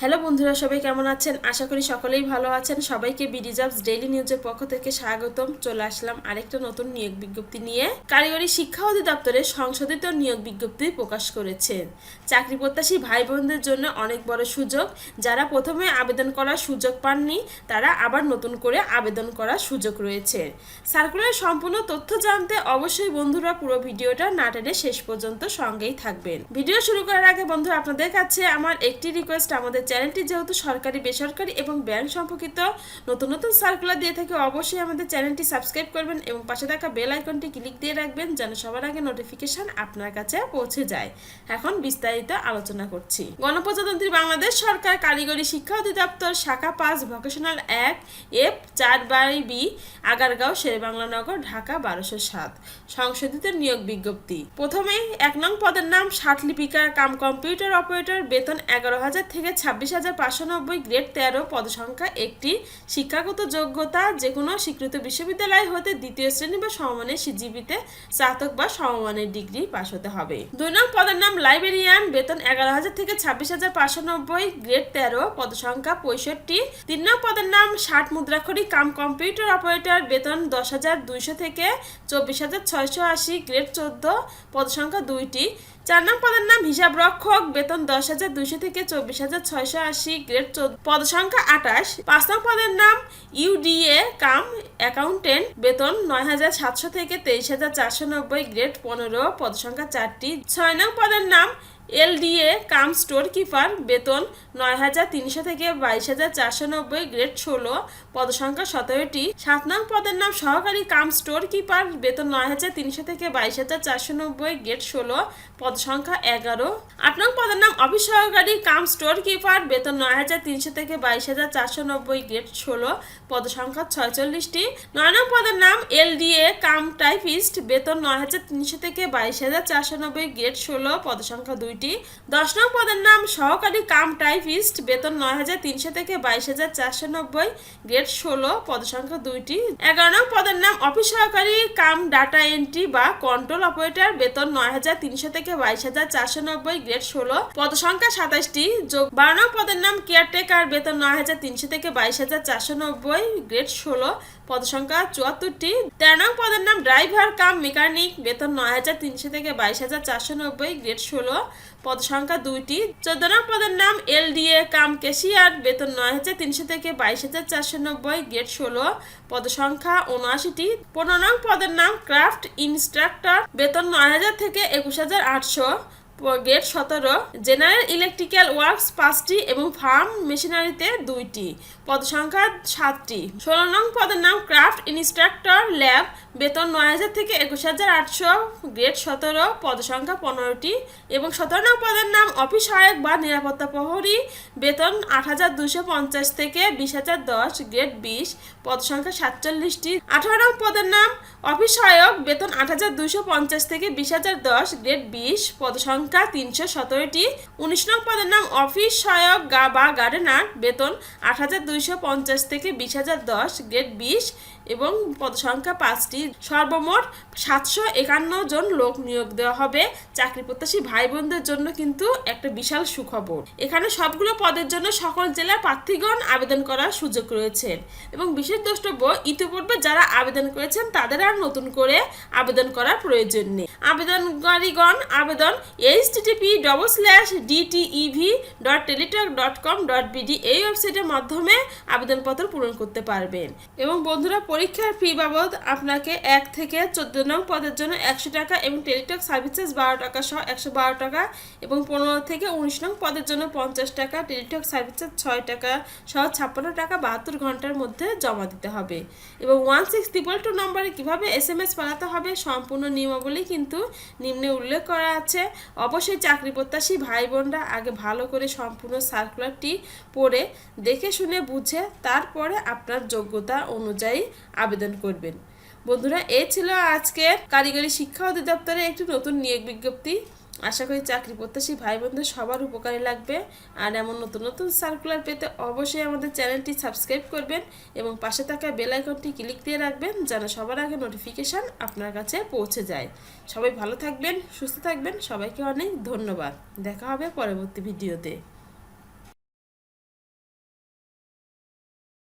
Hello বন্ধুরা, সবাই কেমন আছেন? আশা করি সকলেই ভালো আছেন। সবাইকে বিডি জবস ডেইলি নিউজের পক্ষ থেকে স্বাগতম। চলে আসলাম আরেকটা নতুন নিয়োগ বিজ্ঞপ্তি নিয়ে। কারিগরি শিক্ষা অধিদপ্তরে সংশোধিত নিয়োগ বিজ্ঞপ্তি প্রকাশ করেছেন চাকরি প্রত্যাশী ভাই বোনদের জন্য অনেক বড় সুযোগ। যারা প্রথমে আবেদন করার সুযোগ পাননি, তারা আবার নতুন করে আবেদন করার সুযোগ রয়েছে। সার্কুলার সম্পূর্ণ তথ্য জানতে অবশ্যই বন্ধুরা পুরো ভিডিওটা না টেনে শেষ পর্যন্ত সঙ্গেই থাকবেন। ভিডিও শুরু করার আগে বন্ধুরা, আপনাদের কাছে আমার একটি রিকোয়েস্ট আমাদের চ্যানেলটি যেহেতু সরকারি, বেসরকারি এবং ব্যাংক সম্পর্কিত, নতুন নতুন সার্কুলার দিয়ে থাকে, অবশ্যই আমাদের চ্যানেলটি সাবস্ক্রাইব করবেন এবং পাশে থাকা বেল আইকনটি ক্লিক দিয়ে রাখবেন যেন সবার আগে নোটিফিকেশন আপনার কাছে পৌঁছে যায়। এখন বিস্তারিত আলোচনা করছি। গণপ্রজাতন্ত্রী বাংলাদেশ সরকার কারিগরি শিক্ষা অধিদপ্তর শাখা পাঁচ ভোকেশনাল এক এফ চার বাই বি আগারগাঁও, শেরেবাংলানগর, ঢাকা বারোশো সাত। সংশোধিত নিয়োগ বিজ্ঞপ্তি। প্রথমেই এক নং পদের নাম ষাট কাম কম্পিউটার অপারেটর বেতন এগারো হাজার থেকে ছাব্বিশ হাজার পাঁচশো নব্বই গ্রেড তেরো পদসংখ্যা একটি শিক্ষাগত যোগ্যতা যে কোনো স্বীকৃত বিশ্ববিদ্যালয় হতে দ্বিতীয় শ্রেণি বা সমমানের সিজিবিতে স্নাতক বা সমমানের ডিগ্রি পাশ হতে হবে। দুই নং পদের নাম লাইব্রেরিয়ান বেতন এগারো হাজার থেকে ছাব্বিশ হাজার পাঁচশো নব্বই গ্রেড তেরো পদসংখ্যা পঁয়ষট্টি। তিন নং পদের নাম ষাট মুদ্রাক্ষরী কাম কম্পিউটার অপারেটর। বেতন দশ হাজার দুইশো থেকে চব্বিশ হাজার ছয়শো আশি গ্রেড চোদ্দ পদসংখ্যা দুইটি। চার নং পদের নাম, হিসাব রক্ষক, বেতন দশ হাজার দুইশো থেকে চব্বিশ হাজার ছয়শো আশি গ্রেড চোদ্দ। পদ সংখ্যা আঠাশ। পাঁচ নং পদের নাম ইউডিএ কাম অ্যাকাউন্টেন্ট বেতন নয় হাজার সাতশো থেকে তেইশ হাজার চারশো নব্বই গ্রেড পনেরো। পদ সংখ্যা চারটি। ছয় নং পদের নাম এলডিএ, কাম স্টোর কিপার, বেতন নয় হাজার তিনশো থেকে বাইশ হাজার চারশো নব্বই, গ্রেড ষোলো, পদসংখ্যা সতেরোটি। সাত নং পদের নাম সহকারী কাম স্টোর কিপার, বেতন নয় হাজার তিনশো থেকে বাইশ হাজার চারশো নব্বই, গ্রেড ষোলো, পদসংখ্যা এগারো। আট নং পদের নাম অফিস সহকারী কাম স্টোর কিপার, বেতন নয় হাজার তিনশো থেকে বাইশ হাজার চারশো নব্বই, গ্রেড ষোলো, পদসংখ্যা ছয়চল্লিশটি। নয় নং পদের নাম এলডিএ, কাম টাইপিস্ট, বেতন নয় হাজার তিনশো থেকে বাইশ হাজার চারশো নব্বই, গ্রেড ষোলো, পদসংখ্যা দুইটি দশ নং পদের নাম সহকারী কাম টাইপিস্ট, বেতন নয় হাজার তিনশো থেকে বাইশ হাজার চারশো নব্বই গ্রেড ষোলো, পদসংখ্যা দুইটি। এগারো নং পদের নাম অফিস সহকারী কাম ডাটা এন্ট্রি বা কন্ট্রোল অপারেটর, বেতন নয় হাজার তিনশো থেকে বাইশ হাজার চারশো নব্বই গ্রেড ষোলো, পদসংখ্যা সাতাশটি। যোগ বারো নং পদের নাম কেয়ারটেকার, বেতন নয় হাজার তিনশো থেকে বাইশ হাজার চারশো নব্বই গ্রেড ষোলো, পদসংখ্যা চুয়াত্তরটি। তেরো নং পদের নাম ড্রাইভার, কাম মেকানিক, বেতন নয় হাজার তিনশো থেকে বাইশ হাজার চারশো নব্বই গ্রেড ষোলো পদ সংখ্যা দুইটি। চোদ্দ নং পদের নাম এল এলডিএ কাম কেশিয়ার বেতন নয় হাজার তিনশো থেকে বাইশ হাজার চারশো নব্বই গেট ষোলো। পদ সংখ্যা উনআশিটি। পনেরো নং পদের নাম ক্রাফট ইনস্ট্রাক্টর। বেতন নয় হাজার থেকে একুশ হাজার আটশো। গেট সতেরো, জেনারেল ইলেকট্রিক্যাল ওয়ার্কস পাঁচটি এবং ফার্ম মেশিনারিতে দুইটি। পদ সংখ্যা সাতটি। ষোলো নং পদের নাম ক্রাফট ইনস্ট্রাক্টর ল্যাব। বেতন নয় হাজার থেকে একুশ হাজার আটশো। গ্রেড সতেরো পদ সংখ্যা পনেরোটি এবং সতেরো নং পদের নাম অফিস সহায়ক বা নিরাপত্তা প্রহরী। বেতন আট হাজার দুশো পঞ্চাশ থেকে বিশ হাজার দশ, গ্রেড বিশ পদ সংখ্যা সাতচল্লিশটি। আঠারো নং পদের নাম অফিস সহায়ক। বেতন আট হাজার দুশো পঞ্চাশ থেকে বিশ হাজার দশ, গ্রেড বিশ পদ সংখ্যা তিনশো সতেরোটি। উনিশ নং পদের নাম অফিস সহায়ক গা বা গার্ডেনার বেতন আট হাজার দুইশো পঞ্চাশ থেকে বিশ হাজার দশ, গ্রেড বিশ এবং পদ সংখ্যা পাঁচটি। সর্বমোট সাতশো একান্ন জন লোক নিয়োগ দেওয়া হবে। চাকরি প্রত্যাশী ভাই বোনদের জন্য কিন্তু একটা বিশাল সুখবর। এখানে সবগুলো পদের জন্য সকল জেলার প্রার্থীগণ আবেদন করার সুযোগ রয়েছে এবং বিশেষ দ্রষ্টব্য, ইতিপূর্বে যারা আবেদন করেছেন তাদের আর নতুন করে আবেদন করার প্রয়োজন নেই। আবেদনকারীগণ আবেদন HTTP double slash DTEV dot Teletalk dot com dot BD এই ওয়েবসাইটের মাধ্যমে আবেদনপত্র পূরণ করতে পারবেন। এবং বন্ধুরা, পরীক্ষার ফি বাবদ আপনাকে এক থেকে চোদ্দ নং পদের জন্য একশো টাকা এবং টেলিটক সার্ভিসেস বারো টাকা সহ একশো বারো টাকা এবং পনেরো থেকে উনিশ নং পদের জন্য পঞ্চাশ টাকা টেলিটক সার্ভিসেস ছয় টাকা সহ ছাপ্পান্ন টাকা বাহাত্তর ঘণ্টার মধ্যে জমা দিতে হবে। এবং ওয়ান সিক্স ট্রিপল টু নম্বরে কীভাবে এস এম এস পাঠাতে হবে, সম্পূর্ণ নিয়মাবলী কিন্তু নিম্নে উল্লেখ করা আছে। অবশ্যই চাকরি প্রত্যাশী ভাই বোনরা আগে ভালো করে সম্পূর্ণ সার্কুলারটি পড়ে দেখে শুনে বুঝে তারপরে আপনার যোগ্যতা অনুযায়ী আবেদন করবেন। বন্ধুরা, এ ছিল আজকের কারিগরি শিক্ষা অধিদপ্তরের একটি নতুন নিয়োগ বিজ্ঞপ্তি। আশা করি চাকরি প্রত্যাশী ভাই বোনদের সবার উপকারে লাগবে। আর এমন নতুন নতুন সার্কুলার পেতে অবশ্যই আমাদের চ্যানেলটি সাবস্ক্রাইব করবেন এবং পাশে থাকা বেল আইকনটি ক্লিক দিয়ে রাখবেন যেন সবার আগে নোটিফিকেশান আপনার কাছে পৌঁছে যায়। সবাই ভালো থাকবেন, সুস্থ থাকবেন, সবাইকে অনেক ধন্যবাদ। দেখা হবে পরবর্তী ভিডিওতে